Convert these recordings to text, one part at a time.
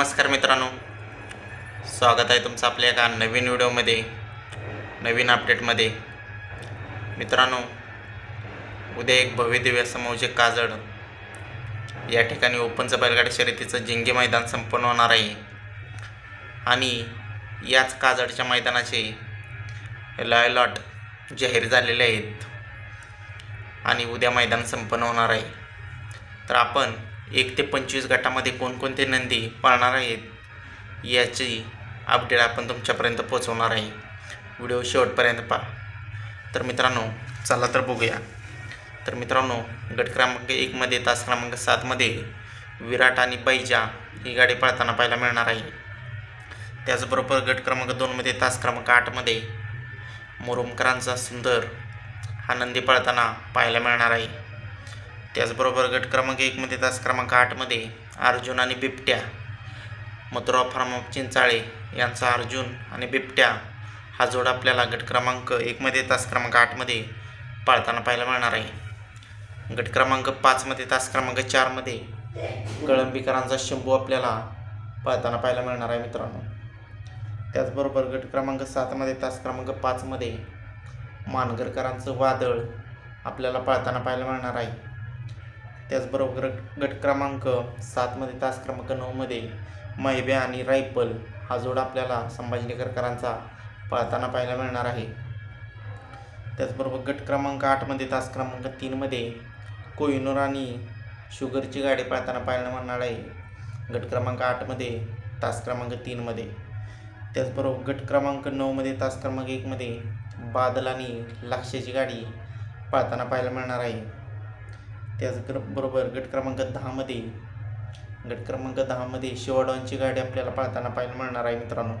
नमस्कार मित्रांनो. स्वागत आहे तुमचं आपल्या एका नवीन व्हिडिओमध्ये नवीन अपडेटमध्ये. मित्रांनो उद्या एक भव्य दिव्य काजड या ठिकाणी ओपनचं बैलगाडी शर्यतीचं जिंगे मैदान संपन्न होणार आहे. आणि याच काजडच्या मैदानाचे लॉट जाहीर झालेले आहेत. आणि उद्या मैदान संपन्न होणार आहे. तर आपण एक ते पंचवीस गटामध्ये कोणकोणते नंदी पाळणार आहेत याची अपडेट आपण तुमच्यापर्यंत पोचवणार आहे. व्हिडिओ शेवटपर्यंत पहा. तर मित्रांनो चला तर बघूया. तर मित्रांनो गट क्रमांक एकमध्ये तास क्रमांक सातमध्ये विराट आणि बैजा ही गाडी पळताना पाहायला मिळणार आहे. त्याचबरोबर गट क्रमांक दोनमध्ये तास क्रमांक आठमध्ये मुरुमकरांचा सुंदर हा नंदी पळताना पाहायला मिळणार आहे. त्याचबरोबर गट क्रमांक एकमध्ये तास क्रमांक आठमध्ये अर्जुन आणि बिबट्या. मथुरा फार्म ऑफ चिंचाळे यांचा अर्जुन आणि बिबट्या हा जोड आपल्याला गट क्रमांक एकमध्ये तास क्रमांक आठमध्ये पाळताना पाहायला मिळणार आहे. गट क्रमांक पाचमध्ये तास क्रमांक चारमध्ये कळंबीकरांचा शंभू आपल्याला पाळताना पाहायला मिळणार आहे मित्रांनो. त्याचबरोबर गट क्रमांक सातमध्ये तास क्रमांक पाचमध्ये मानगरकरांचं वादळ आपल्याला पाळताना पाहायला मिळणार आहे. त्याचबरोबर गट क्रमांक सातमध्ये तास क्रमांक नऊमध्ये मैब्या आणि रायफल हा जोड आपल्याला संभाजीनगरकरांचा पाळताना पाहायला मिळणार आहे. त्याचबरोबर गट क्रमांक आठमध्ये तास क्रमांक तीनमध्ये कोहिनूर आणि शुगरची गाडी पाळताना पाहायला मिळणार आहे. गट क्रमांक आठमध्ये तास क्रमांक तीनमध्ये त्याचबरोबर गट क्रमांक नऊमध्ये तास क्रमांक एकमध्ये बादल आणि लाक्षाची गाडी पाळताना पाहायला मिळणार आहे. त्याचबरोबर गट क्रमांक दहामध्ये गट क्रमांक दहामध्ये शिवाडॉनची गाडी आपल्याला पाळताना पाहायला मिळणार आहे मित्रांनो.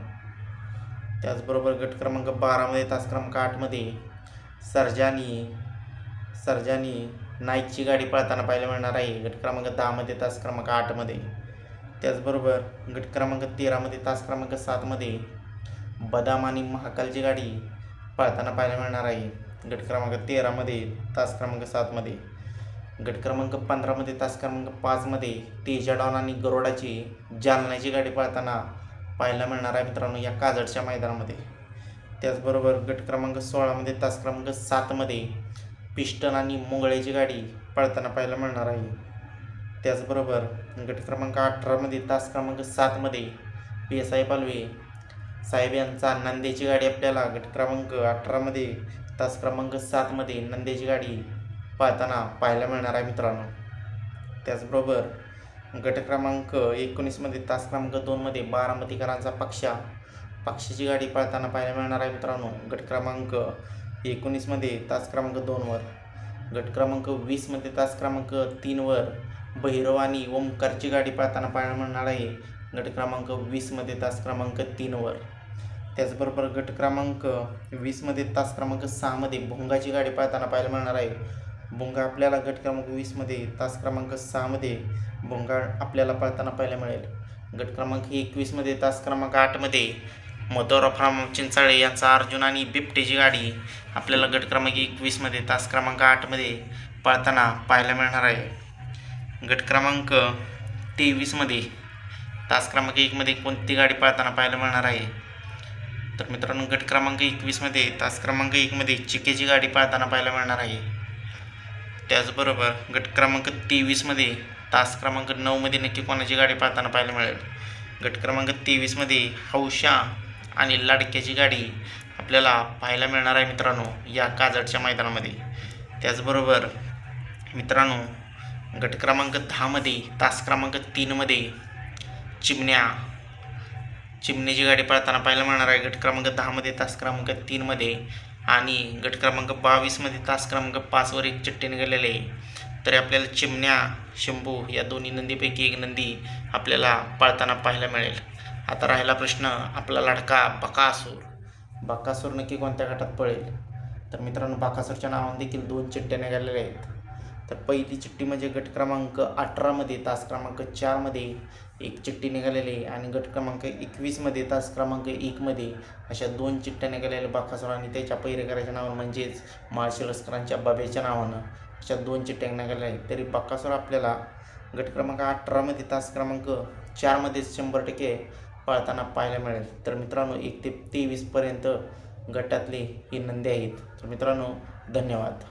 त्याचबरोबर गट क्रमांक बारामध्ये तास क्रमांक आठमध्ये सरजानी सर्जानी नाईकची गाडी पळताना पाहायला मिळणार आहे. गट क्रमांक दहामध्ये तास क्रमांक आठमध्ये त्याचबरोबर गट क्रमांक तेरामध्ये तास क्रमांक सातमध्ये बदाम आणि महाकालची गाडी पळताना पाहायला मिळणार आहे. गट क्रमांक तेरामध्ये तास क्रमांक सातमध्ये गट क्रमांक पंधरामध्ये तास क्रमांक पाचमध्ये तेजा डॉन आणि गरोडाची जालन्याची गाडी पळताना पाहायला मिळणार आहे मित्रांनो या काजडच्या मैदानामध्ये. त्याचबरोबर गट क्रमांक सोळामध्ये तास क्रमांक सातमध्ये पिस्टन आणि मुंगळ्याची गाडी पळताना पाहायला मिळणार आहे. त्याचबरोबर गट क्रमांक अठरामध्ये तास क्रमांक सातमध्ये पी एस आय पालवे साहेब यांचा नंदेची गाडी आपल्याला गट क्रमांक अठरामध्ये तास क्रमांक सातमध्ये नंदेची गाडी पाहताना पाहायला मिळणार आहे मित्रांनो. त्याचबरोबर गट क्रमांक एकोणीसमध्ये तास क्रमांक दोनमध्ये बारामतीकरांचा पक्षा. पक्षाची गाडी पाळताना पाहायला मिळणार आहे मित्रांनो. गट क्रमांक एकोणीसमध्ये तास क्रमांक दोनवर गट क्रमांक वीसमध्ये तास क्रमांक तीनवर भैरव आणि ओमकारची गाडी पाळताना पाहायला मिळणार आहे. गट क्रमांक वीसमध्ये तास क्रमांक तीनवर त्याचबरोबर गट क्रमांक वीसमध्ये तास क्रमांक सहामध्ये भोंगाची गाडी पाळताना पाहायला मिळणार आहे. भोंगा आपल्याला गट क्रमांक वीसमध्ये तास क्रमांक सहामध्ये भोंगा आपल्याला पळताना पाहायला मिळेल. गट क्रमांक एकवीसमध्ये तास क्रमांक आठमध्ये मधोरा फार्म चिंचाळे यांचा अर्जुन आणि बिबटेची गाडी आपल्याला गट क्रमांक एकवीसमध्ये तास क्रमांक आठमध्ये पळताना पाहायला मिळणार आहे. गट क्रमांक तेवीसमध्ये तास क्रमांक एकमध्ये कोणती गाडी पळताना पाहायला मिळणार आहे? तर मित्रांनो गट क्रमांक एकवीसमध्ये तास क्रमांक एकमध्ये चिकेची गाडी पळताना पाहायला मिळणार आहे. त्याचबरोबर गट क्रमांक तेवीसमध्ये तास क्रमांक नऊमध्ये नक्की कोणाची गाडी पाहताना पाहायला मिळेल? गट क्रमांक तेवीसमध्ये हौशा आणि लाडक्याची गाडी आपल्याला पाहायला मिळणार आहे मित्रांनो या काजडच्या मैदानामध्ये. त्याचबरोबर मित्रांनो गट क्रमांक दहामध्ये तास क्रमांक तीनमध्ये चिमण्या चिमण्याची गाडी पळताना पाहायला मिळणार आहे. गट क्रमांक दहामध्ये तास क्रमांक तीनमध्ये आणि गट क्रमांक बावीसमध्ये तास क्रमांक पाचवर एक चिठ्ठी निघालेले आहे. तरी आपल्याला चिमण्या शंभू या दोन्ही नंदीपैकी एक नंदी आपल्याला पाळताना पाहायला मिळेल. आता राहिला प्रश्न आपला लाडका बकासूर. बकासूर नक्की कोणत्या गटात पळेल? तर मित्रांनो बाकासूरच्या नावाने देखील दोन चिठ्ठ्या निघालेल्या आहेत. तर पहिली चिठ्ठी म्हणजे गट क्रमांक अठरामध्ये तास क्रमांक चारमध्ये एक चिठ्ठी निघालेली आहे आणि गट क्रमांक एकवीसमध्ये तास क्रमांक एकमध्ये अशा दोन चिठ्ठ्या निघालेल्या बाकासूर आणि त्याच्या पहिरेकराच्या नावानं म्हणजेच माळशिरस्करांच्या बाबेच्या नावानं अशा दोन चिठ्ठ्या निघालेल्या आहेत. तरी बाकासूर आपल्याला गट क्रमांक अठरामध्ये तास क्रमांक चारमध्ये शंभर टक्के पाळताना पाहायला मिळेल. तर मित्रांनो एक ते तेवीसपर्यंत गटातली ही नंदी आहेत. तर मित्रांनो धन्यवाद.